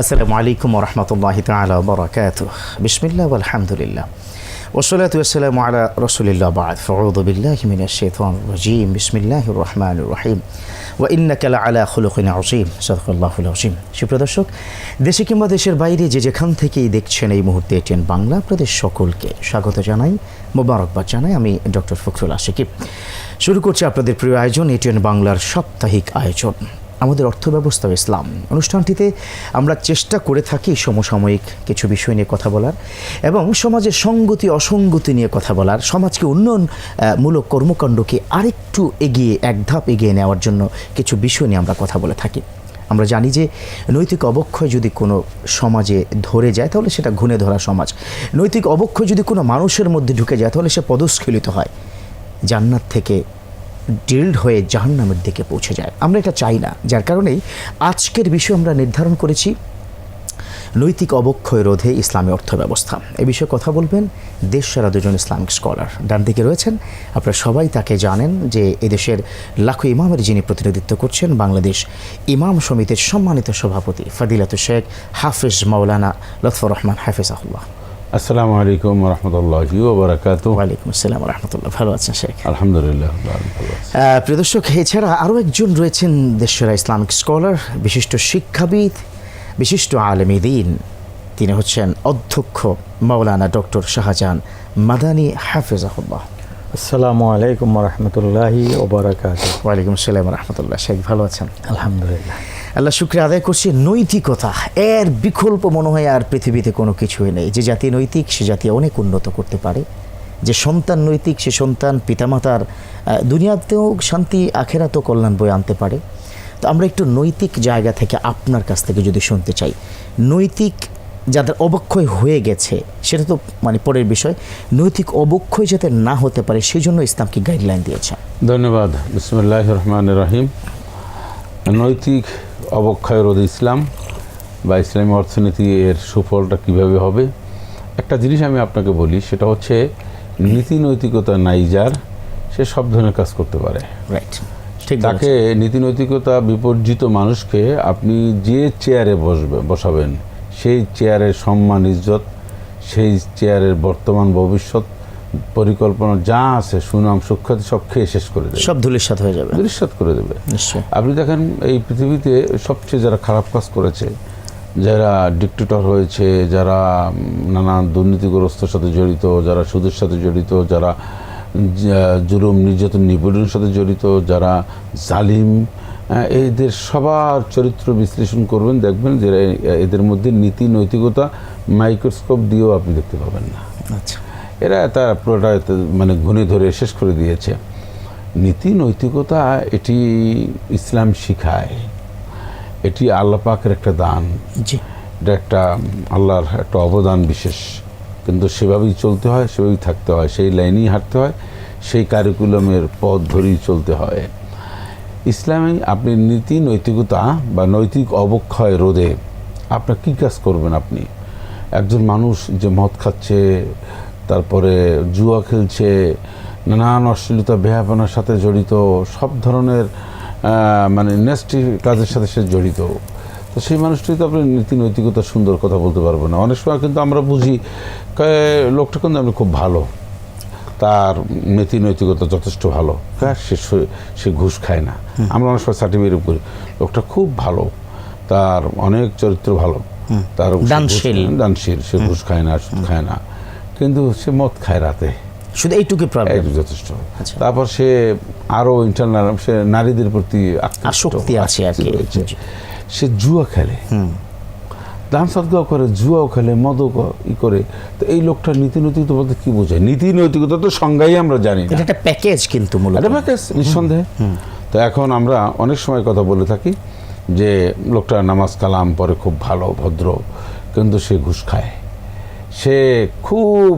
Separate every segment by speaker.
Speaker 1: আসসালামু আলাইকুম রহমতুল্লাহ তালা বরাকাত বিসমিল্লাহ আলহামদুলিল্লাহ ওসলাত আসসালামু আলা রসুলিল্লা বাদ। ফরদুবিল্লাহ মিনা শেতন রজিম। বিসমিল্লাহ রহমান রহিম। ও ওয়া ইন্নাকালা আলা খুলুকিন আজিম সদকুল্লাহুল আজিম সুপ্রদর্শক দেশে কিংবা দেশের বাইরে যে যেখান থেকেই দেখছেন এই মুহূর্তে এটিএন বাংলা প্রদেশ সকলকে স্বাগত জানাই, মোবারকবাদ জানাই আমি ডক্টর ফখরুল আশিকিব শুরু করছি আপনাদের প্রিয় আয়োজন, এটিএন বাংলার সাপ্তাহিক আয়োজন। আমাদের অর্থব্যবস্থা ইসলাম। অনুষ্ঠানটিতে আমরা চেষ্টা করে থাকি সমসাময়িক কিছু বিষয় নিয়ে কথা বলার এবং সমাজের সঙ্গতি অসঙ্গতি নিয়ে কথা বলার সমাজকে উন্নয়ন আহ, মূলক কর্মকাণ্ডকে আরেকটু এগিয়ে এক ধাপ এগিয়ে নেওয়ার জন্য কিছু বিষয় নিয়ে আমরা কথা বলে থাকি। আমরা জানি যে নৈতিক অবক্ষয় যদি কোনো সমাজে ধরে যায় তাহলে সেটা ঘুণে ধরা সমাজ। নৈতিক অবক্ষয় যদি কোনো মানুষের মধ্যে ঢুকে যায় তাহলে সে পদস্খলিত হয়। জান্নাত থেকে ডিল্ড হয়ে জাহান্নামের দিকে পৌঁছে যায়। আমরা এটা চাই না, যার কারণেই আজকের বিষয় আমরা নির্ধারণ করেছি নৈতিক অবক্ষয় রোধে ইসলামী অর্থব্যবস্থা। এ বিষয়ে কথা বলবেন দেশ সারা দুজন ইসলামিক স্কলার। ডান দিকে রয়েছেন, আপনারা সবাই তাকে জানেন যে এদেশের লাখো ইমামের যিনি প্রতিনিধিত্ব করছেন, বাংলাদেশ ইমাম সমিতির সম্মানিত সভাপতি ফাদিলাত শেখ হাফিজ মাওলানা লতফর রহমান হাফিজাহুল্লাহ।
Speaker 2: আসসালামু আলাইকুম রহমতুল্লাহি ওবরাকাত
Speaker 1: ওয়ালাইকুম আসসালাম রহমতুল্লাহ ভালো আছেন শেখ?
Speaker 2: আলহামদুলিল্লাহ
Speaker 1: প্রিয় দর্শক এছাড়া আরও একজন রয়েছেন দেশের ইসলামিক স্কলার বিশিষ্ট শিক্ষাবিদ বিশিষ্ট আলমী দিন তিনি হচ্ছেন অধ্যক্ষ মাওলানা ডক্টর শাহজাহান মাদানী হাফিজাহুল্লাহ।
Speaker 3: আসসালামু আলাইকুম রহমতুল্লাহি ওবরাকাত
Speaker 1: ওয়ালাইকুম আসসালাম রহমতুল্লাহ শেখ ভালো আছেন?
Speaker 3: আলহামদুলিল্লাহ।
Speaker 1: আল্লাহ শুক্রিয়া আদায় করছি। নৈতিকতা, এর বিকল্প মনে হয় আর পৃথিবীতে কোনো কিছুই নেই। যে জাতি নৈতিক, সে জাতি অনেক উন্নত করতে পারে। যে সন্তান নৈতিক, সে সন্তান পিতামাতার দুনিয়াতেও শান্তি, আখেরাতেও কল্যাণ বয়ে আনতে পারে। তো আমরা একটু নৈতিক জায়গা থেকে আপনার কাছ থেকে যদি শুনতে চাই। নৈতিক যাদের অবক্ষয় হয়ে গেছে, সেটা তো মানে পরের বিষয়। নৈতিক অবক্ষয় যাতে না হতে পারে সেই জন্য ইসলাম কি গাইডলাইন দিয়েছে
Speaker 2: ধন্যবাদ। বিসমুল্লাহ রহমান রহিম। নৈতিক অবক্ষয় রোধ ইসলাম বা ইসলামী অর্থনীতি এর সুফলটা কীভাবে হবে? একটা জিনিস আমি আপনাকে বলি সেটা হচ্ছে নীতি নৈতিকতা নাই যার সে সব ধরনের কাজ করতে পারে।
Speaker 1: রাইট ঠিক
Speaker 2: তাকে নীতি নৈতিকতা বিপর্জিত মানুষকে আপনি যে চেয়ারে বসবে বসাবেন সেই চেয়ারের সম্মান ইজ্জত সেই চেয়ারের বর্তমান ভবিষ্যৎ পরিকল্পনা যা আছে সুনাম সুখ্যাতি সব খেয়ে শেষ করে দেবে।
Speaker 1: সব ধুলির সাথে হয়ে যাবে।
Speaker 2: দৃশ্যত করে দেবে।
Speaker 1: নিশ্চয়ই।
Speaker 2: আপনি দেখেন এই পৃথিবীতে সবচেয়ে যারা খারাপ কাজ করেছে যারা ডিক্টেটর হয়েছে যারা নানা দুর্নীতিগ্রস্তর সাথে জড়িত যারা সুদের সাথে জড়িত যারা জুলুম নির্যাতন নিপীড়নের সাথে জড়িত যারা জালিম এদের সবার চরিত্র বিশ্লেষণ করবেন দেখবেন যে এদের মধ্যে নীতি নৈতিকতা মাইক্রোস্কোপ দিয়েও আপনি দেখতে পাবেন না।
Speaker 1: আচ্ছা।
Speaker 2: এরা তার পুরোটা মানে ঘুণে ধরে শেষ করে দিয়েছে। নীতি নৈতিকতা এটি ইসলাম শিখায়। এটি আল্লাহ পাকের একটা দান। এটা একটা আল্লাহর একটা অবদান বিশেষ। কিন্তু সেভাবেই চলতে হয় সেভাবেই থাকতে হয়। সেই লাইনেই হাঁটতে হয় সেই কারিকুলামের পথ ধরেই চলতে হয়। ইসলামে আপনি নীতি নৈতিকতা বা নৈতিক অবক্ষয় রোধে আপনার কী কাজ করবেন আপনি? একজন মানুষ যে মদ খাচ্ছে তারপরে জুয়া খেলছে নানান অশ্লীলতা বেহাপনার সাথে জড়িত সব ধরনের মানে নেস্টি কাজের সাথে সে জড়িত। তো সেই মানুষটি তো আপনি নীতি নৈতিকতা সুন্দর কথা বলতে পারব না। অনেক সময় কিন্তু আমরা বুঝি লোকটা কিন্তু আমি খুব ভালো। তার নীতি নৈতিকতা যথেষ্ট ভালো। হ্যাঁ সে সে- ঘুষ খায় না। আমরা অনেক সময় সার্টিফিকেট করি লোকটা খুব ভালো। তার অনেক চরিত্র ভালো। তার
Speaker 1: দানশীল।
Speaker 2: দানশীল সে ঘুষ খায় না সুদ খায় না। কিন্তু সে মদ খায় রাতে।
Speaker 1: শুধু এইটুকু প্রবলেম
Speaker 2: যথেষ্ট।
Speaker 1: আচ্ছা।
Speaker 2: তারপর সে আরও ইন্টারনাল সে নারীদের প্রতি
Speaker 1: আসক্তি আছে আর কি।
Speaker 2: সে জুয়া খেলে। দান সদ্গাও করে জুয়াও খেলে মদও ই করে। তো এই লোকটা নীতি নৈতিকতা বলতে কি বোঝায়? নীতি নৈতিকতা তো সংজ্ঞাই আমরা জানি না।
Speaker 1: এটা একটা প্যাকেজ কিন্তু মূলত।
Speaker 2: এটা প্যাকেজ নিঃসন্দেহে। তো এখন আমরা অনেক সময় কথা বলে থাকি যে লোকটা নামাজ কালাম পরে খুব ভালো ভদ্র কিন্তু সে ঘুষ খায়। সে খুব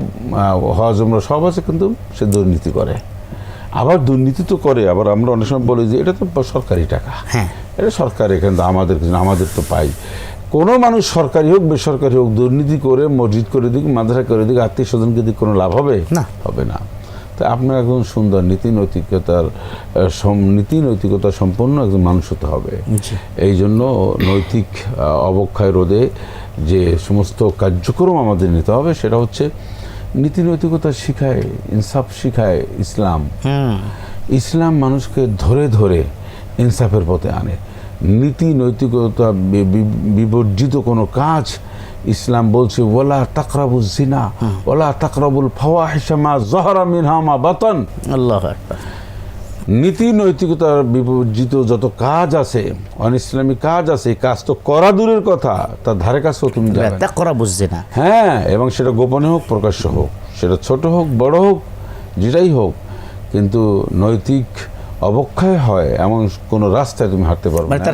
Speaker 2: হজ সব আছে কিন্তু সে দুর্নীতি করে। আবার দুর্নীতি তো করে আবার আমরা অনেক সময় বলি যে এটা তো সরকারি টাকা।
Speaker 1: হ্যাঁ।
Speaker 2: এটা সরকার এখানে তো আমাদের আমাদের তো পাই। কোনো মানুষ সরকারি হোক বেসরকারি হোক দুর্নীতি করে মসজিদ করে দিক মাদ্রাসা করে দিক আত্মীয় স্বজনকে দিক কোনো লাভ হবে?
Speaker 1: না।
Speaker 2: হবে না। তো আপনার একজন সুন্দর নীতি নৈতিকতার নীতি নৈতিকতা সম্পন্ন একজন মানুষ হতে হবে। এই জন্য নৈতিক অবক্ষয় রোধে যে সমস্ত কার্যক্রম আমাদের নিতে হবে সেটা হচ্ছে নীতি নৈতিকতা শিখায় ইনসাফ শিখায় ইসলাম। ইসলাম মানুষকে ধরে ধরে ইনসাফের পথে আনে। নীতি নৈতিকতা বিবর্জিত কোনো কাজ ইসলাম বলছে ওলা তাকরাবুল জিনা ওলা তাকরাবুল ফাওয়াহিশামা জহরা মিনহামা বাতন।
Speaker 1: আল্লাহ আকবার।
Speaker 2: নীতি নৈতিকতার বিবর্জিত যত কাজ আছে অন ইসলামী কাজ আছে কাজ তো করা দূরের কথা তার ধারে কাছেও তুমি
Speaker 1: তা করা বুঝছে না।
Speaker 2: হ্যাঁ এবং সেটা গোপনে হোক প্রকাশ্য হোক সেটা ছোট হোক বড় হোক যেটাই হোক কিন্তু নৈতিক অবক্ষয় হয় এমন কোন রাস্তায় তুমি হাঁটতে পারবে
Speaker 1: মানে
Speaker 2: না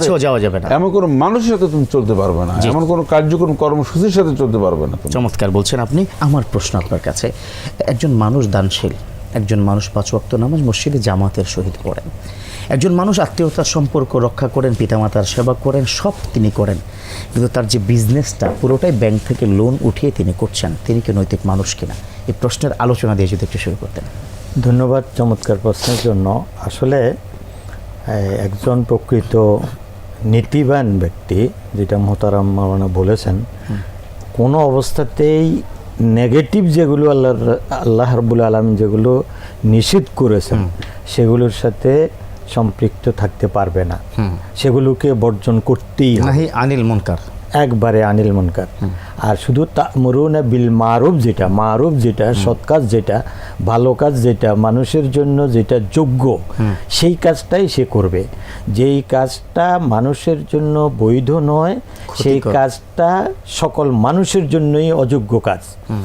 Speaker 2: সাথে-
Speaker 1: যাওয়া যাবে না।
Speaker 2: এমন কোনো মানুষের সাথে তুমি চলতে পারবে না। এমন কোনো কার্যক্রম কর্মসূচির সাথে চলতে পারবে না
Speaker 1: চমৎকার বলছেন আপনি। আমার প্রশ্ন আপনার কাছে একজন মানুষ দানশীল একজন মানুষ পাঁচ ওয়াক্ত নামাজ মসজিদে জামাতের সহিত পড়েন। একজন মানুষ আত্মীয়তার সম্পর্ক রক্ষা করেন পিতামাতার সেবা করেন সব তিনি করেন। কিন্তু তার যে বিজনেসটা পুরোটাই ব্যাংক থেকে লোন উঠিয়ে তিনি করছেন। তিনি কি নৈতিক মানুষ কিনা? এই প্রশ্নের আলোচনা দিয়ে যদি একটু শুরু করতেন।
Speaker 3: ধন্যবাদ চমৎকার প্রশ্নের জন্য। আসলে একজন প্রকৃত নীতিবান ব্যক্তি যেটা মোহতারাম মাওলানা বলেছেন কোনো অবস্থাতেই নেগেটিভ যেগুলো আল্লাহ আল্লাহ রবুল আলম যেগুলো নিষিদ্ধ করেছেন সেগুলোর সাথে সম্পৃক্ত থাকতে পারবে না। সেগুলোকে বর্জন করতেই
Speaker 1: নাহি আনিল মনকার।
Speaker 3: একবারে আনিল মনকার। আর শুধু তামরুনা বিল মারুফ যেটা মারুফ যেটা সৎ কাজ যেটা ভালো কাজ যেটা মানুষের জন্য যেটা যোগ্য সেই কাজটাই সে করবে। যেই কাজটা মানুষের জন্য বৈধ নয় সেই কাজটা সকল মানুষের জন্যই অযোগ্য কাজ।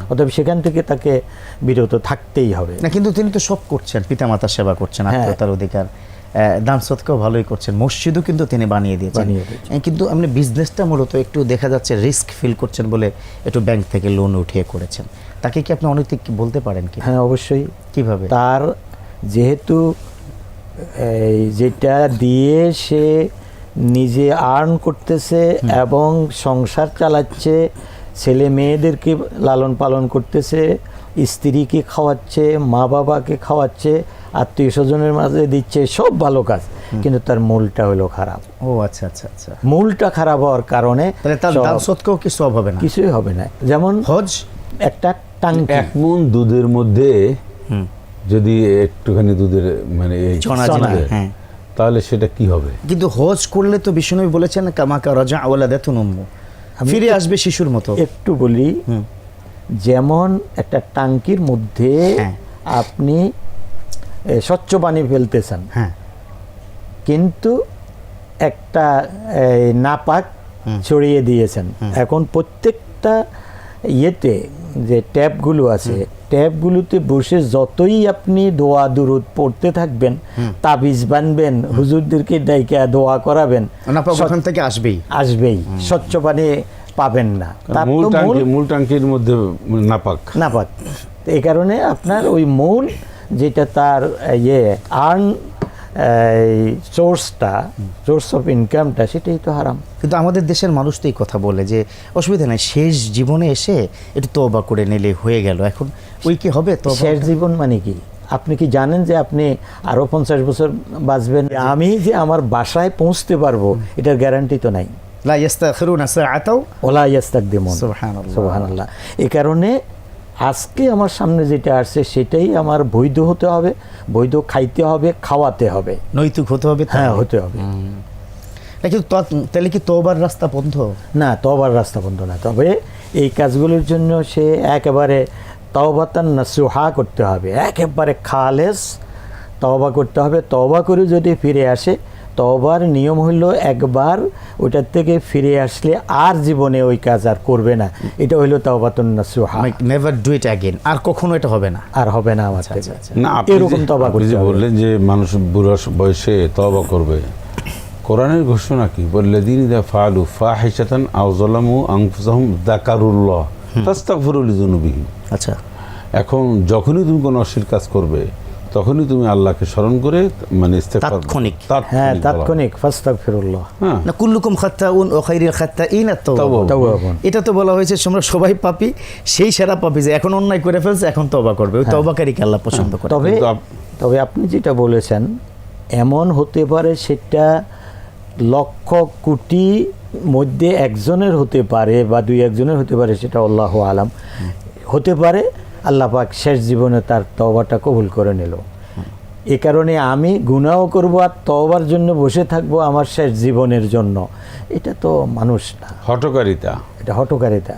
Speaker 3: অতএব সেখান থেকে তাকে বিরত থাকতেই হবে।
Speaker 1: না কিন্তু তিনি তো সব করছেন পিতামাতার সেবা করছেন
Speaker 3: হ্যাঁ।
Speaker 1: আত্মীয়তার অধিকার। দান সৎকাও ভালোই করছেন। মসজিদও কিন্তু তিনি বানিয়ে দিয়েছেন। কিন্তু আপনি বিজনেসটা মূলত একটু দেখা যাচ্ছে রিস্ক ফিল করছেন বলে একটু ব্যাংক থেকে লোন উঠিয়ে করেছেন। তাকে কি আপনি অনৈতিক কি বলতে পারেন কি?
Speaker 3: হ্যাঁ অবশ্যই।
Speaker 1: কীভাবে?
Speaker 3: তার যেহেতু এই যেটা দিয়ে সে নিজে আর্ন করতেছে এবং সংসার চালাচ্ছে ছেলে মেয়েদেরকে লালন পালন করতেছে স্ত্রীকে খাওয়াচ্ছে মা বাবাকে খাওয়াচ্ছে আত্মীয় স্বজনের মাঝে দিচ্ছে সব ভালো কাজ। কিন্তু তার মূলটা হলো খারাপ।
Speaker 1: ও আচ্ছা আচ্ছা আচ্ছা।
Speaker 3: মূলটা খারাপ হওয়ার কারণে
Speaker 1: তাহলে তার দান সৎকাও কি হবে না?
Speaker 3: কিছুই হবে না। যেমন
Speaker 1: হজ?
Speaker 3: একটা টাঙ্কি
Speaker 2: এক মন দুধের মধ্যে যদি একটুখানি দুধের মানে
Speaker 1: হ্যাঁ।
Speaker 2: তাহলে সেটা কি হবে?
Speaker 1: কিন্তু হজ করলে তো বিষ্ণুনবী বলেছেন কামাকা রাজা আওয়ালা দেতুন উম্মু। ফিরে আসবে শিশুর মতো।
Speaker 3: একটু বলি যেমন একটা টাঙ্কির মধ্যে
Speaker 1: হ্যাঁ।
Speaker 3: আপনি স্বচ্ছ পানি ফেলতেছেন।
Speaker 1: হ্যাঁ।
Speaker 3: কিন্তু একটা এই, নাপাক ছড়িয়ে দিয়েছেন। এখন প্রত্যেকটা ইয়েতে যে ট্যাপগুলো আছে ট্যাপগুলোতে বসে যতই আপনি দোয়া দুরুদ পড়তে থাকবেন তাবিজ বানবেন হুজুরদেরকে ডাইকা দোয়া করাবেন
Speaker 1: নাপাক ওখান থেকে আসবেই।
Speaker 3: আসবেই স্বচ্ছ পানি পাবেন না।
Speaker 2: মূল টাঙ্কির মধ্যে নাপাক।
Speaker 3: নাপাক। তো এই কারণে আপনার ওই মূল যেটা তার ইয়ে আর্ন সোর্সটা সোর্স অফ ইনকামটা সেটাই তো হারাম।
Speaker 1: কিন্তু আমাদের দেশের মানুষ তো এই কথা বলে যে অসুবিধা নাই শেষ জীবনে এসে একটু তবা করে নিলে হয়ে গেল। এখন ওই কি হবে তবা
Speaker 3: শেষ জীবন মানে কি? আপনি কি জানেন যে আপনি আরও পঞ্চাশ বছর বাঁচবেন? আমি যে আমার বাসায় পৌঁছতে পারব এটার গ্যারান্টি তো নাই।
Speaker 1: লা ইয়াস্তাখিরুনা সাআতাও
Speaker 3: ওলা ইয়াস্তাকদিমুন।
Speaker 1: সুবহানাল্লাহ।
Speaker 3: সুবহানাল্লাহ। এই কারণে আজকে আমার সামনে যেটা আসছে সেটাই আমার বৈধ হতে হবে বৈধ খাইতে হবে খাওয়াতে হবে।
Speaker 1: নৈতিক হতে হবে
Speaker 3: হ্যাঁ হতে হবে।
Speaker 1: কিন্তু তাহলে কি তোবার রাস্তা বন্ধ?
Speaker 3: না তবার রাস্তা বন্ধ না। তবে এই কাজগুলোর জন্য সে একেবারে তওবাতান নাসুহা করতে হবে। একেবারে খালেস তওবা করতে হবে। তওবা করে যদি ফিরে আসে তওবার নিয়ম হলো একবার ওটার থেকে ফিরে আসলে আর জীবনে ওই কাজ আর করবে না। এটা হইল তওবাতুন নাসুহা।
Speaker 1: নেভার ডু ইট অ্যাগেন আর কখনো এটা হবে না।
Speaker 3: আর হবে না আমার থেকে।
Speaker 1: আচ্ছা, আচ্ছা।
Speaker 2: না
Speaker 3: এরকম তবা করতে
Speaker 2: যে বললেন যে মানুষ বুড়ো বয়সে তবা করবে কোরআনের ঘোষণা কি? বললে দিন ইদা ফালু ফাহিশাতান আও যালামু আনফুসাহুম যাকারুল্লাহ। তাস্তাগফিরু লিযুনুবিহিম।
Speaker 1: আচ্ছা।
Speaker 2: এখন যখনই তুমি কোনো অশ্লীল কাজ করবে তখনই তুমি আল্লাহকে স্মরণ করে মানে
Speaker 1: তাৎক্ষণিক।
Speaker 3: হ্যাঁ তাৎক্ষণিক। ফাস্তাক ফিরুল্লাহ
Speaker 2: হ্যাঁ।
Speaker 1: না কুল্লুকুম খাত্তাউন ও খাইরিল খাত্তাইন।
Speaker 2: তাওবাবুন।
Speaker 1: এটা তো বলা হয়েছে তোমরা সবাই পাপি সেই সেরা পাপি যে এখন অন্যায় করে ফেলছে এখন তওবা করবে। ওই তওবাকারীকে আল্লাহ পছন্দ করে।
Speaker 3: তবে তবে আপনি যেটা বলেছেন এমন হতে পারে সেটা লক্ষ কোটি মধ্যে একজনের হতে পারে বা দুই একজনের হতে পারে সেটা আল্লাহ আলাম। হতে পারে আল্লাহ পাক শেষ জীবনে তার তওবাটা কবুল করে নিল। এ কারণে আমি গুনাও করব আর তওবার জন্য বসে থাকব আমার শেষ জীবনের জন্য। এটা তো মানুষ না।
Speaker 2: হটকারিতা
Speaker 3: এটা হটকারিতা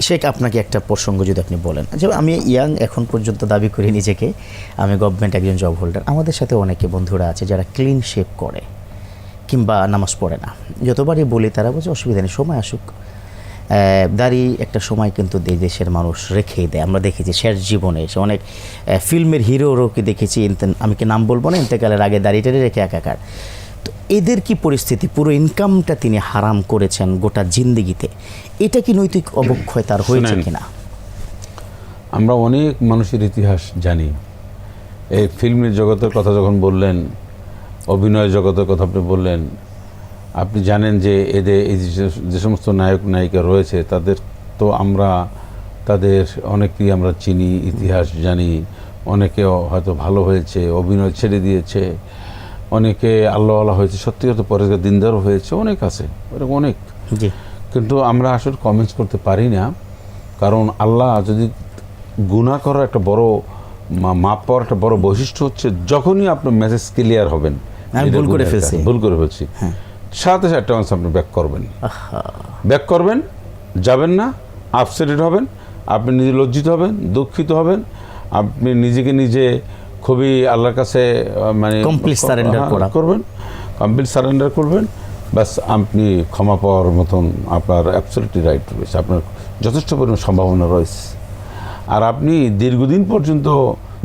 Speaker 1: শেখ আপনাকে একটা প্রসঙ্গ যদি আপনি বলেন। যে আমি ইয়াং এখন পর্যন্ত দাবি করি নিজেকে আমি গভর্নমেন্ট একজন জব হোল্ডার আমাদের সাথে অনেকে বন্ধুরা আছে যারা ক্লিন শেপ করে কিংবা নামাজ পড়ে না। যতবারই বলি তারা বলছে অসুবিধা নেই সময় আসুক। দাড়ি একটা সময় কিন্তু দেশের মানুষ রেখেই দেয়। আমরা দেখেছি শেষ জীবনে সে অনেক ফিল্মের হিরোরও কি দেখেছি? আমি কি নাম বলব না? ইন্তেকালের আগে দাড়িটারে রেখে একাকার। তো এদের কি পরিস্থিতি? পুরো ইনকামটা তিনি হারাম করেছেন গোটা জিন্দিগিতে। এটা কি নৈতিক অবক্ষয় তার হয়েছে। কিনা?
Speaker 2: আমরা অনেক মানুষের ইতিহাস জানি। এই ফিল্মের জগতের কথা যখন বললেন অভিনয় জগতের কথা আপনি বললেন আপনি জানেন যে এদের এই যে- সমস্ত নায়ক নায়িকা রয়েছে তাদের তো আমরা তাদের অনেকেই আমরা চিনি ইতিহাস জানি অনেকে হয়তো ভালো হয়েছে অভিনয় ছেড়ে দিয়েছে অনেকে আল্লাহ আল্লাহ হয়েছে সত্যিগত পরে দিনদারও হয়েছে অনেক আছে এরকম অনেক। কিন্তু আমরা আসলে কমেন্টস করতে পারি না কারণ আল্লাহ যদি গুনাহ করার একটা বড় মাপ পাওয়ার একটা বড় বৈশিষ্ট্য হচ্ছে যখনই আপনার মেসেজ ক্লিয়ার হবেন
Speaker 1: আমি ভুল করে ফেলছি।
Speaker 2: ভুল করে ফেলছি। সাথে সাথে অ্যাডভান্স আপনি ব্যাক করবেন। ব্যাক করবেন যাবেন না আপসেটেড হবেন আপনি নিজে লজ্জিত হবেন দুঃখিত হবেন আপনি নিজেকে নিজে খুবই আল্লাহর কাছে মানে
Speaker 1: surrender
Speaker 2: হ্যাঁ,
Speaker 1: করা।
Speaker 2: করবেন কমপ্লিট সারেন্ডার করবেন ব্যাস আপনি ক্ষমা পাওয়ার মতন আপনার অ্যাবসলিউটলি রাইট রয়েছে আপনার যথেষ্ট পরিমাণ সম্ভাবনা রয়েছে। আর আপনি দীর্ঘদিন পর্যন্ত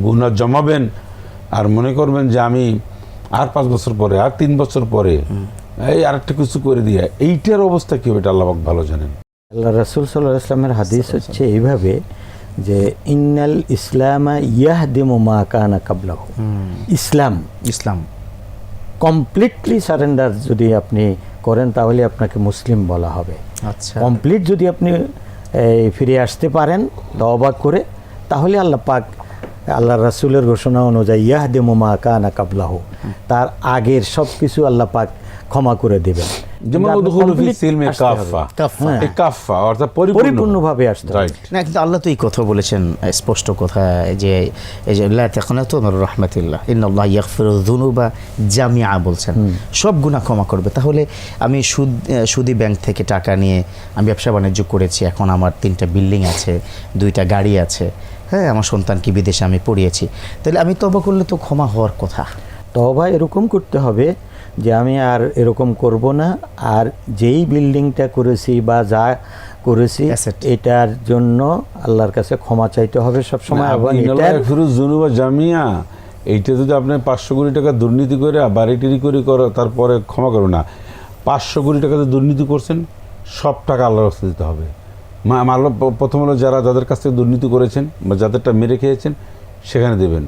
Speaker 2: গুণা জমাবেন আর মনে করবেন যে আমি আর পাঁচ বছর পরে আর তিন বছর পরে এই আরেকটা কিছু করে দিয়ে এইটার অবস্থা কি হবে এটা আল্লাহ ভালো জানেন।
Speaker 3: আল্লাহ রাসুল সাল্লাহ ইসলামের হাদিস হচ্ছে এইভাবে যে ইন্নাল ইসলামা ইয়াহদিমু মা কানা কাবলাহু। ইসলাম
Speaker 1: ইসলাম।
Speaker 3: কমপ্লিটলি সারেন্ডার যদি আপনি করেন তাহলে আপনাকে মুসলিম বলা হবে।
Speaker 1: আচ্ছা।
Speaker 3: কমপ্লিট যদি আপনি এই, ফিরে আসতে পারেন অবাক করে তাহলে আল্লাহ পাক আল্লাহ রাসুলের ঘোষণা অনুযায়ী ইয়াহদিমু মা কানা কাবলাহু। তার আগের সব কিছু আল্লাহ পাক ক্ষমা করে দেবেন।
Speaker 2: যেমন অর্থাৎ
Speaker 3: পরিপূর্ণভাবে আসতে
Speaker 1: না কিন্তু আল্লাহ তো এই কথা বলেছেন স্পষ্ট কথা যে এই যে লা তাকনাতু মির ইন্নাল্লাহ ইয়াগফিরু যুনুবা জামিআ বলছেন। সব গুনাহ ক্ষমা করবে। তাহলে আমি সুদ সুদি ব্যাংক থেকে টাকা নিয়ে আমি ব্যবসা বাণিজ্য করেছি এখন আমার তিনটা বিল্ডিং আছে দুইটা গাড়ি আছে হ্যাঁ আমার সন্তানকে বিদেশে আমি পড়িয়েছি। তাহলে আমি তবা করলে তো ক্ষমা হওয়ার কথা।
Speaker 3: তবা এরকম করতে হবে যে আমি আর এরকম করব না আর যেই বিল্ডিংটা করেছি বা যা করেছি এটার জন্য আল্লাহর কাছে ক্ষমা চাইতে হবে সব সময় এবং এটার
Speaker 2: জুনুবা জামিয়া এইটা যদি আপনি পাঁচশো কোটি টাকা দুর্নীতি করে বাড়ি টিরি করে করো তারপরে ক্ষমা করো না। পাঁচশো কোটি টাকা যে দুর্নীতি করছেন সব টাকা আল্লাহর রাস্তা দিতে হবে। আল্লাহ প্রথম হলো যারা যাদের কাছ থেকে দুর্নীতি করেছেন বা যাদেরটা মেরে খেয়েছেন সেখানে দেবেন।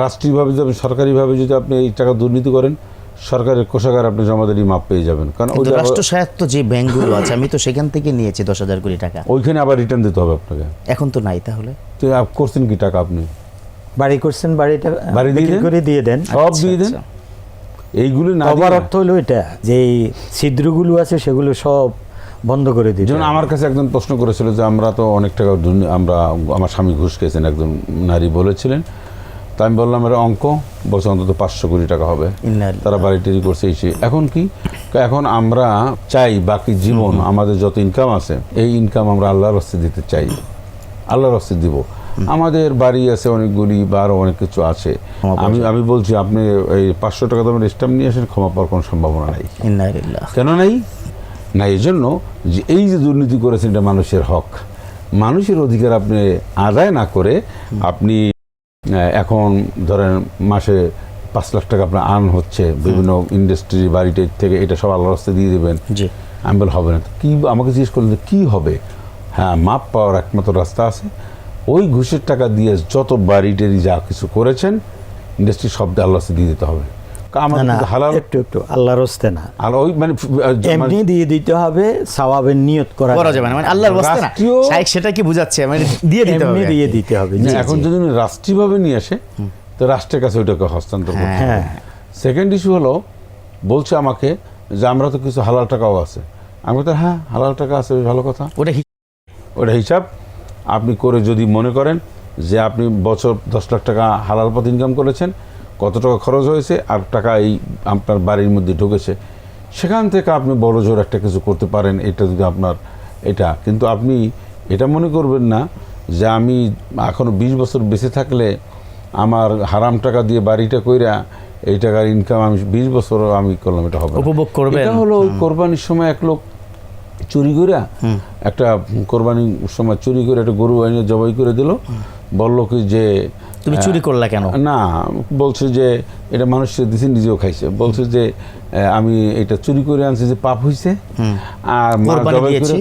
Speaker 2: রাষ্ট্রীয়ভাবে যদি সরকারিভাবে যদি আপনি এই টাকা দুর্নীতি করেন সরকারের কোষাগার আপনি জমাদারি মাপ পেয়ে যাবেন। কারণ ওইটা
Speaker 1: রাষ্ট্র স্বায়ত্ত যে ব্যাংকগুলো আছে আমি তো সেখান থেকে নিয়েছি দশ হাজার কোটি টাকা।
Speaker 2: ওইখানে আবার রিটার্ন দিতে হবে আপনাকে।
Speaker 1: এখন তো নাই তাহলে।
Speaker 2: তো করছেন কি টাকা আপনি?
Speaker 3: বাড়ি করছেন বাড়িটা
Speaker 2: বাড়ি দিয়ে
Speaker 3: করে দিয়ে দেন।
Speaker 2: সব
Speaker 1: আচ্ছা,
Speaker 2: দিয়ে দেন?
Speaker 1: আচ্ছা।
Speaker 2: এইগুলো না দিয়ে-
Speaker 3: অর্থ হলো এটা যে ছিদ্রগুলো আছে সেগুলো সব বন্ধ করে দিতে
Speaker 2: যেমন আমার কাছে একজন প্রশ্ন করেছিল যে আমরা তো অনেক টাকা আমরা আমার স্বামী ঘুষ খেয়েছেন একজন নারী বলেছিলেন। তা আমি বললাম এর অঙ্ক বলছে অন্তত পাঁচশো কোটি টাকা হবে। তারা বাড়ি টেরি করছে এই সেই। এখন কি? এখন আমরা চাই বাকি জীবন আমাদের যত ইনকাম আছে এই ইনকাম আমরা আল্লাহর রস্তে দিতে চাই। আল্লাহর রস্তে দিব। আমাদের বাড়ি আছে অনেকগুলি বা আরও অনেক কিছু আছে। আমি আমি বলছি আপনি এই পাঁচশো টাকা দামের স্ট্যাম্প নিয়ে আসেন ক্ষমা পাওয়ার কোনো সম্ভাবনা নাই। কেন নাই? না এই জন্য যে এই যে দুর্নীতি করেছেন এটা মানুষের হক। মানুষের অধিকার আপনি আদায় না করে আপনি এখন ধরেন মাসে পাঁচ লাখ টাকা আপনার আর্ন হচ্ছে বিভিন্ন ইন্ডাস্ট্রি বাড়িতে থেকে এটা সব আল্লাহ রাস্তায় দিয়ে দেবেন।
Speaker 1: জি।
Speaker 2: আমি বলে হবে না। কি আমাকে জিজ্ঞেস করলেন কি হবে? হ্যাঁ মাপ পাওয়ার একমাত্র রাস্তা আছে। ওই ঘুষের টাকা দিয়ে যত বাড়ি টেরি যা কিছু করেছেন ইন্ডাস্ট্রি সব আল্লাহ দিয়ে দিতে হবে। কা- আমার
Speaker 3: না না
Speaker 2: কিন্তু হালাল
Speaker 3: একটু একটু আল্লাহর হস্তে না।
Speaker 2: আর ওই মানে
Speaker 3: এমনি দিয়ে দিতে হবে সওয়াবের নিয়ত করা
Speaker 1: করা যাবে না মানে আল্লাহর বস্তে না। শাইখ সেটা কি বুঝাচ্ছে? মানে দিয়ে দিতে হবে
Speaker 3: এমনি
Speaker 1: আর কি।
Speaker 3: দিয়ে দিতে হবে
Speaker 2: এখন যদি রাষ্ট্রীয়ভাবে নিয়ে আসে তো রাষ্ট্রের কাছে ওইটাকে হস্তান্তর
Speaker 3: হ্যাঁ।
Speaker 2: সেকেন্ড ইস্যু হলো বলছে আমাকে যে আমরা তো কিছু হালাল টাকাও আছে। আমি তো হ্যাঁ হালাল টাকা আছে ভালো কথা।
Speaker 1: ওটা
Speaker 2: ওটা হিসাব। আপনি করে যদি মনে করেন যে আপনি বছর দশ লাখ টাকা হালাল পথ ইনকাম করেছেন কত টাকা খরচ হয়েছে আর টাকা এই আপনার বাড়ির মধ্যে ঢুকেছে। সেখান থেকে আপনি বড় জোর একটা কিছু করতে পারেন এটা যদি আপনার এটা। কিন্তু আপনি এটা মনে করবেন না যে আমি এখনও বিশ বছর বেঁচে থাকলে আমার হারাম টাকা দিয়ে বাড়িটা কইরা এই টাকার ইনকাম আমি বিশ বছর আমি করলাম এটা হবে
Speaker 1: উপভোগ করবেন।
Speaker 2: এটা হলো কোরবানির সময় এক লোক চুরি করে একটা কোরবানির সময় চুরি করে একটা গরু এনে জবাই করে দিল। বলল কি যে
Speaker 1: তুমি চুরি করলা কেন
Speaker 2: না বলছে যে এটা মানুষ দিছে নিজেও খাইছে বলছে যে আমি এটা চুরি করে আনছি যে পাপ হইছে আর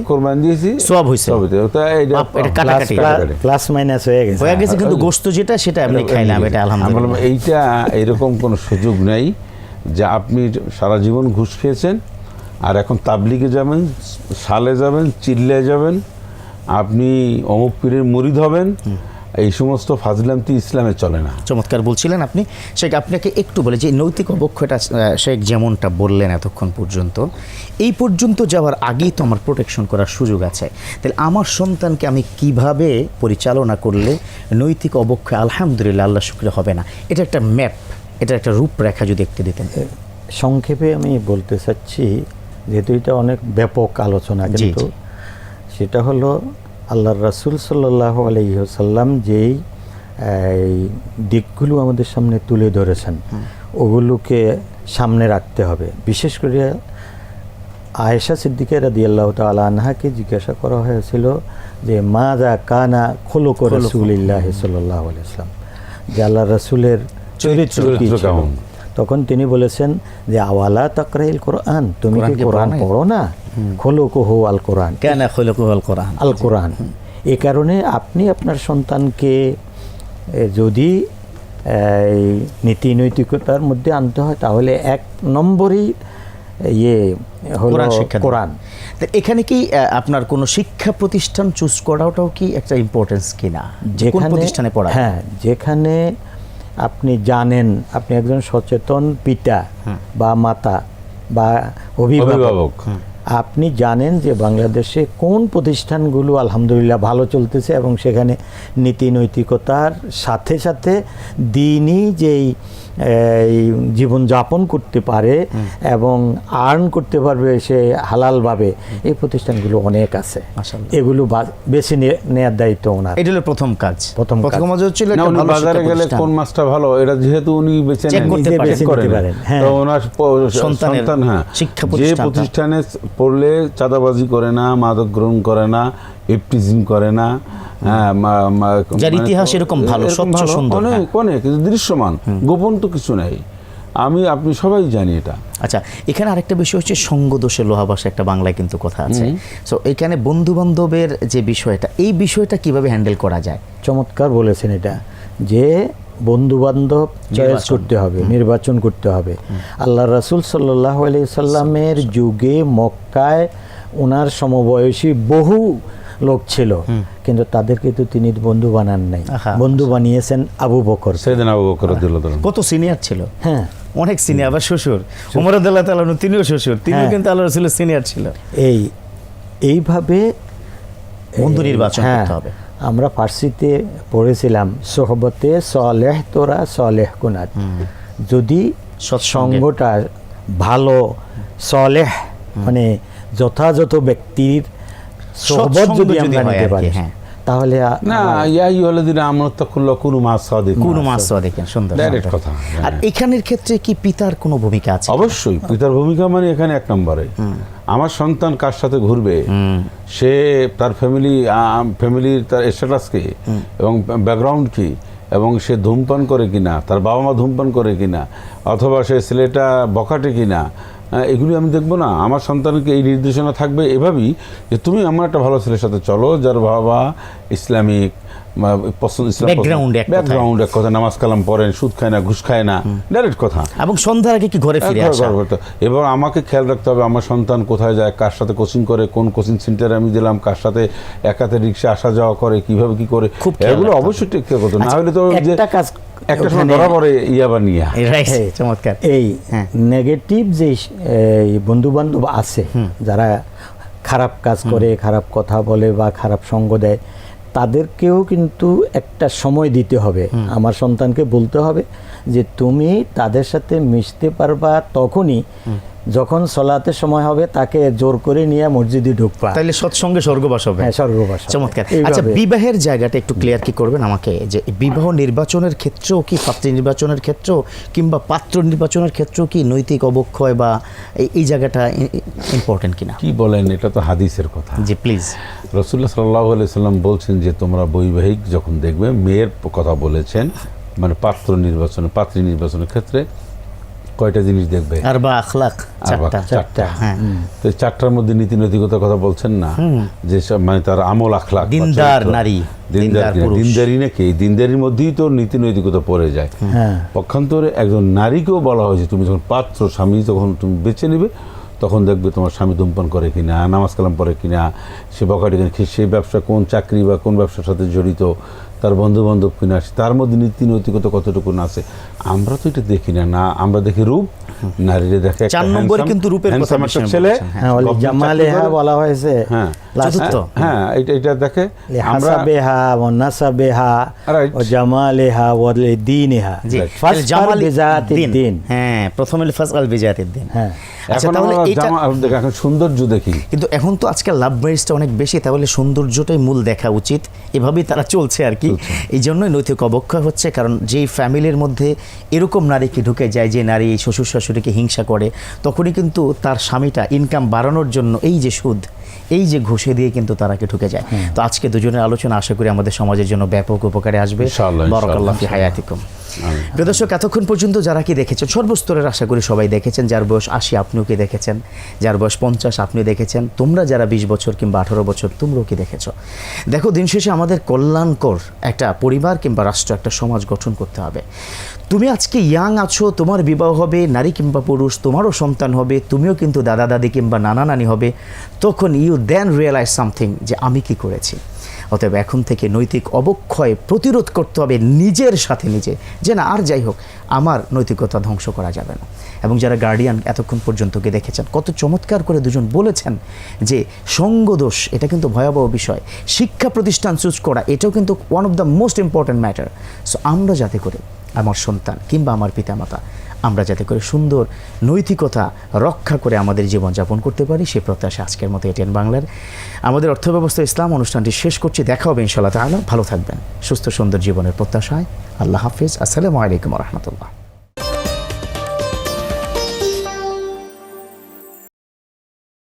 Speaker 1: কোরবানি দিয়েছি। সওয়াব হইছে।
Speaker 2: সওয়াব হইছে। তা এটা
Speaker 1: কাটাকাটি।
Speaker 3: প্লাস মাইনাস হয়ে গেছে
Speaker 1: হয়ে গেছে কিন্তু গোস্ত যেটা সেটা আপনি খাইলাম এটা
Speaker 2: বললাম
Speaker 1: আলহামদুলিল্লাহ
Speaker 2: এইটা এরকম কোনো সুযোগ নেই যে আপনি সারা জীবন ঘুষ খেয়েছেন আর এখন তাবলিগে যাবেন সালে যাবেন চিল্লে যাবেন আপনি অমুক পীরের মরিদ হবেন এই সমস্ত ফাজলামতি ইসলামে চলে না।
Speaker 1: চমৎকার বলছিলেন আপনি। শেখ আপনাকে একটু বলে যে নৈতিক অবক্ষয়টা শেখ যেমনটা বললেন এতক্ষণ পর্যন্ত এই পর্যন্ত যাওয়ার আগেই তো আমার প্রোটেকশন করার সুযোগ আছে। তাহলে আমার সন্তানকে আমি কীভাবে পরিচালনা করলে নৈতিক অবক্ষয় আলহামদুলিল্লাহ আল্লাহ শুক্রে হবে না? এটা একটা ম্যাপ এটা একটা রূপরেখা যদি একটু দিতেন।
Speaker 3: সংক্ষেপে আমি বলতে চাচ্ছি যেহেতু এটা অনেক ব্যাপক আলোচনা কিন্তু সেটা হলো আল্লাহর রাসূল সাল্লাহ আলহিহসাল্লাম যেই এই দিকগুলো আমাদের সামনে তুলে ধরেছেন ওগুলোকে সামনে রাখতে হবে। বিশেষ করে আয়েশা সিদ্দিকা রাদি আল্লাহ তালা আনহাকে জিজ্ঞাসা করা হয়েছিল যে মা যা কানা খোলো করে রসুলিল্লাহ সাল্লাহ আলাইসলাম যে আল্লাহ রসুলের চরিত্র তখন তিনি বলেছেন যে আওয়ালা তাকরাইল কোরআন? তুমি
Speaker 1: কোরআন
Speaker 3: কি কোরআন
Speaker 1: পড়ো
Speaker 3: না? আল কোরআন।
Speaker 1: কেন খৈলকুল কোরআন?
Speaker 3: আল কোরআন। এ কারণে আপনি আপনার সন্তানকে যদি এই নীতি নৈতিকতার মধ্যে আনতে হয় তাহলে এক নম্বরই ইয়ে
Speaker 1: কোরআন শিক্ষা
Speaker 3: কোরআন।
Speaker 1: এখানে কি আপনার কোনো শিক্ষা প্রতিষ্ঠান চুজ করাটাও কি একটা ইম্পর্টেন্স কিনা? যে কোন প্রতিষ্ঠানে পড়া
Speaker 3: হ্যাঁ যেখানে আপনি জানেন আপনি একজন সচেতন পিতা বা মাতা বা অভিভাবক। আপনি জানেন যে বাংলাদেশে কোন প্রতিষ্ঠানগুলো আলহামদুলিল্লাহ ভালো চলতেছে এবং সেখানে নীতি নৈতিকতার সাথে সাথে দিনই যেই জীবনযাপন করতে পারে এবং আর্ন করতে পারবে সে হালালভাবে। এই প্রতিষ্ঠানগুলো অনেক আছে। এগুলো বা- বেছে নিয়ে- নেয়ার দায়িত্ব ওনার।
Speaker 1: এটা হলো প্রথম কাজ।
Speaker 3: প্রথম কাজ।
Speaker 1: কাজ হচ্ছিল
Speaker 2: বাজারে গেলে কোন মাছটা ভালো এটা যেহেতু উনি বেছে নেন,
Speaker 1: করতে
Speaker 2: নিজে
Speaker 1: পারেন।
Speaker 2: বেছে
Speaker 3: করতে
Speaker 2: করেন।
Speaker 3: পারেন, হ্যাঁ।
Speaker 2: তো ওনার
Speaker 1: সন্তানের
Speaker 2: সন্তান হ্যাঁ।
Speaker 1: শিক্ষা
Speaker 2: যে প্রতিষ্ঠানে পড়লে চাঁদাবাজি করে না মাদক গ্রহণ করে না এপটিজিং করে না হ্যাঁ,
Speaker 1: যার
Speaker 2: মানে-
Speaker 1: ইতিহাস এরকম ভালো, স্বচ্ছ, সুন্দর,
Speaker 2: অনেক
Speaker 1: হ্যাঁ।
Speaker 2: অনেক দৃশ্যমান গোপন তো কিছু নেই। আমি আপনি সবাই জানি এটা।
Speaker 1: আচ্ছা এখানে আরেকটা বিষয় হচ্ছে সঙ্গ দোষে একটা বাংলায় কিন্তু কথা আছে। সো এখানে বন্ধু বান্ধবের যে বিষয়টা এই বিষয়টা কীভাবে হ্যান্ডেল করা যায়?
Speaker 3: চমৎকার বলেছেন এটা যে বন্ধু বান্ধব চয়েস করতে হবে নির্বাচন করতে হবে। আল্লাহ রাসুল সাল্লাহ সাল্লামের যুগে মক্কায় ওনার সমবয়সী বহু লোক ছিল। কিন্তু তাদেরকে তো তিনি বন্ধু বানান নাই। বন্ধু বানিয়েছেন আবু বকর।
Speaker 2: সেদিন আবু বকর
Speaker 1: কত সিনিয়র ছিল?
Speaker 3: হ্যাঁ।
Speaker 1: অনেক সিনিয়র আবার শ্বশুর। উমর আদাল্লাহ তালানু তিনিও শ্বশুর। তিনিও
Speaker 3: হ্যাঁ।
Speaker 1: কিন্তু আল্লাহ রসুলের সিনিয়র ছিল।
Speaker 3: এই এইভাবে
Speaker 1: বন্ধু নির্বাচন
Speaker 3: হ্যাঁ,
Speaker 1: করতে হবে।
Speaker 3: আমরা ফার্সিতে পড়েছিলাম সোহবতে সলেহ তোরা সলেহ কুনাত। যদি
Speaker 1: সৎসঙ্গে।
Speaker 3: সঙ্গটা ভালো সলেহ মানে যথাযথ ব্যক্তির সোহবত যদি আমরা নিতে পারি
Speaker 1: হ্যাঁ।
Speaker 3: তাহলে
Speaker 2: না ইয়াই হলে দিন কোনো
Speaker 1: সুন্দর সুন্দর।
Speaker 2: কথা,
Speaker 1: আর
Speaker 2: হ্যাঁ।
Speaker 1: এখানের ক্ষেত্রে কি পিতার কোনো ভূমিকা আছে?
Speaker 2: অবশ্যই পিতার ভূমিকা মানে এখানে এক নম্বরে। আমার সন্তান কার সাথে ঘুরবে? সে তার ফ্যামিলি ফ্যামিলির তার স্ট্যাটাস কি? এবং ব্যাকগ্রাউন্ড কি? এবং সে ধূমপান করে কিনা? তার বাবা মা ধূমপান করে কিনা? অথবা সে ছেলেটা বকাটে কিনা? এগুলি আমি দেখব না। আমার সন্তানকে এই নির্দেশনা থাকবে এভাবেই যে তুমি আমার একটা ভালো ছেলের সাথে চলো যার বাবা ইসলামিক পছন্দ ইসলাম
Speaker 1: Background এক কথায়।
Speaker 2: ব্যাকগ্রাউন্ড এক কথা নামাজ কালাম পড়েন সুদ খায় না ঘুষ খায় না ডাইরেক্ট কথা।
Speaker 1: এবং সন্ধ্যার আগে কি ঘরে ফিরে আসা?
Speaker 2: এবার আমাকে খেয়াল রাখতে হবে আমার সন্তান কোথায় যায় কার সাথে কোচিং করে কোন কোচিং সেন্টারে আমি দিলাম কার সাথে একাতে রিক্সা আসা যাওয়া করে কীভাবে কি করে। এগুলো অবশ্যই করতো না
Speaker 1: আচ্ছা,
Speaker 2: হলে তো
Speaker 3: একটা কাজ
Speaker 2: একটা সময় ধরা পড়ে ইয়াবা নিয়া
Speaker 3: হ্যাঁ।
Speaker 1: চমৎকার।
Speaker 3: এই
Speaker 1: হ্যাঁ।
Speaker 3: নেগেটিভ যে বন্ধু বান্ধব আছে যারা খারাপ কাজ করে খারাপ কথা বলে বা খারাপ সঙ্গ দেয় তাদেরকেও কিন্তু একটা সময় দিতে হবে। আমার সন্তানকে বলতে হবে যে তুমি তাদের সাথে মিশতে পারবা তখনই যখন সলাতে সময় হবে তাকে জোর করে নিয়ে মসজিদে ঢুকবা।
Speaker 1: তাইলে সৎসঙ্গে স্বর্গবাস হবে।
Speaker 3: হ্যাঁ স্বর্গবাস।
Speaker 1: চমৎকার। আচ্ছা বিবাহের জায়গাটা একটু ক্লিয়ার কি করবেন আমাকে? যে বিবাহ নির্বাচনের ক্ষেত্রেও কি পাত্রী নির্বাচনের ক্ষেত্রেও কিংবা পাত্র নির্বাচনের ক্ষেত্রেও কি নৈতিক অবক্ষয় বা এই- এই জায়গাটা ইম্পর্টেন্ট কিনা?
Speaker 2: কি বলেন? এটা তো হাদিসের কথা।
Speaker 1: জি প্লিজ
Speaker 2: রসুল্লাহ সাল্লাহ সাল্লাম বলছেন যে তোমরা বৈবাহিক যখন দেখবে মেয়ের কথা বলেছেন মানে পাত্র নির্বাচনে পাত্রী নির্বাচনের ক্ষেত্রে কয়টা জিনিস দেখবে?
Speaker 1: আর বা আখলাক চারটা হ্যাঁ।
Speaker 2: তো চারটার মধ্যে নীতি নৈতিকতার কথা বলছেন না? যে মানে তার আমল আখলাক
Speaker 1: দিনদার নারী,
Speaker 2: দিনদার
Speaker 1: দিনদার
Speaker 2: নাকি? দিনদারির মধ্যেই তো নীতি নৈতিকতা পড়ে যায়।
Speaker 3: হ্যাঁ।
Speaker 2: পক্ষান্তরে একজন নারীকেও বলা হয়েছে তুমি যখন পাত্র স্বামী যখন তুমি বেছে নেবে তখন দেখবে তোমার স্বামী ধূমপান করে কিনা নামাজ কালাম পড়ে কিনা সে বকাটি কিনা সে ব্যবসা কোন চাকরি বা কোন ব্যবসার সাথে জড়িত তার বন্ধু বান্ধব কিনা তার মধ্যে নীতি নৈতিকতা কতটুকু আছে? আমরা তো এটা দেখি না না আমরা দেখি রূপ নারীরা দেখে
Speaker 1: চার নম্বরে কিন্তু রূপের কথা
Speaker 2: ছেলে
Speaker 3: হ্যাঁ।
Speaker 2: চাকরি করে।
Speaker 3: বলা হয়েছে
Speaker 2: হ্যাঁ।
Speaker 1: চতুর্থ।
Speaker 2: হ্যাঁ এটা এটা দেখে আমরা
Speaker 3: হাসাবেহা ও নাসাবেহা ও জামালেহা ও দিনেহা
Speaker 1: জি
Speaker 3: ফার্স্ট
Speaker 1: জামাল
Speaker 3: বিজাতির দিন।
Speaker 1: হ্যাঁ প্রথমে ফাসআল বিজাতির দিন।
Speaker 3: হ্যাঁ।
Speaker 1: আচ্ছা
Speaker 2: এখন
Speaker 1: তাহলে এটা
Speaker 2: এখন সৌন্দর্য দেখি।
Speaker 1: কিন্তু এখন তো আজকাল লাভ ম্যারেজটা অনেক বেশি তাহলে সৌন্দর্যটাই মূল দেখা উচিত। এভাবেই তারা চলছে আর কি। এই জন্যই নৈতিক অবক্ষয় হচ্ছে কারণ যেই ফ্যামিলির মধ্যে এরকম নারীকে ঢুকে যায় যে নারী এই শ্বশুর শাশুড়িকে হিংসা করে তখনই কিন্তু তার স্বামীটা ইনকাম বাড়ানোর জন্য এই যে সুদ এই যে ঘুষে দিয়ে কিন্তু তারাকে ঢুকে যায়। তো আজকে দুজনের আলোচনা আশা করি আমাদের সমাজের জন্য ব্যাপক উপকারে আসবে। বরকাল্লাহ হায়াতিকুম। প্রিয় দর্শক, এতক্ষণ পর্যন্ত যারা কি দেখেছেন, সর্বস্তরের আশা করি সবাই দেখেছেন। যার বয়স আশি, আপনিও কি দেখেছেন? যার বয়স পঞ্চাশ আপনি দেখেছেন। তোমরা যারা বিশ বছর কিংবা আঠারো বছর, তোমরাও কি দেখেছ? দেখো, দিন শেষে আমাদের কল্যাণকর একটা পরিবার কিংবা রাষ্ট্র, একটা সমাজ গঠন করতে হবে। তুমি আজকে ইয়াং আছো, তোমার বিবাহ হবে, নারী কিংবা পুরুষ, তোমারও সন্তান হবে, তুমিও কিন্তু দাদা দাদি কিংবা নানা নানি হবে। তখন ইউ দেন রিয়েলাইজ সামথিং যে আমি কি করেছি। অতএব এখন থেকে নৈতিক অবক্ষয় প্রতিরোধ করতে হবে নিজের সাথে নিজে। যে না, আর যাই হোক, আমার নৈতিকতা ধ্বংস করা যাবে না। এবং যারা গার্ডিয়ান এতক্ষণ পর্যন্ত কে দেখেছেন, কত চমৎকার করে দুজন বলেছেন যে সঙ্গদোষ এটা কিন্তু ভয়াবহ বিষয়। শিক্ষা প্রতিষ্ঠান চুজ করা, এটাও কিন্তু one of the most important matter so আমরা যাতে করে আমার সন্তান কিংবা আমার পিতামাতা। আমরা যাতে করে সুন্দর নৈতিকতা রক্ষা করে আমাদের জীবনযাপন করতে পারি, সে প্রত্যাশা আজকের মতো এটিএন বাংলার। আমাদের অর্থব্যবস্থা, ইসলাম অনুষ্ঠানটি শেষ করছি। দেখা হবে ইনশাল্লাহ তাহলে ভালো থাকবেন। সুস্থ সুন্দর জীবনের প্রত্যাশায়। আল্লাহ হাফিজ। আসসালামু আলাইকুম রহমতুল্লাহ।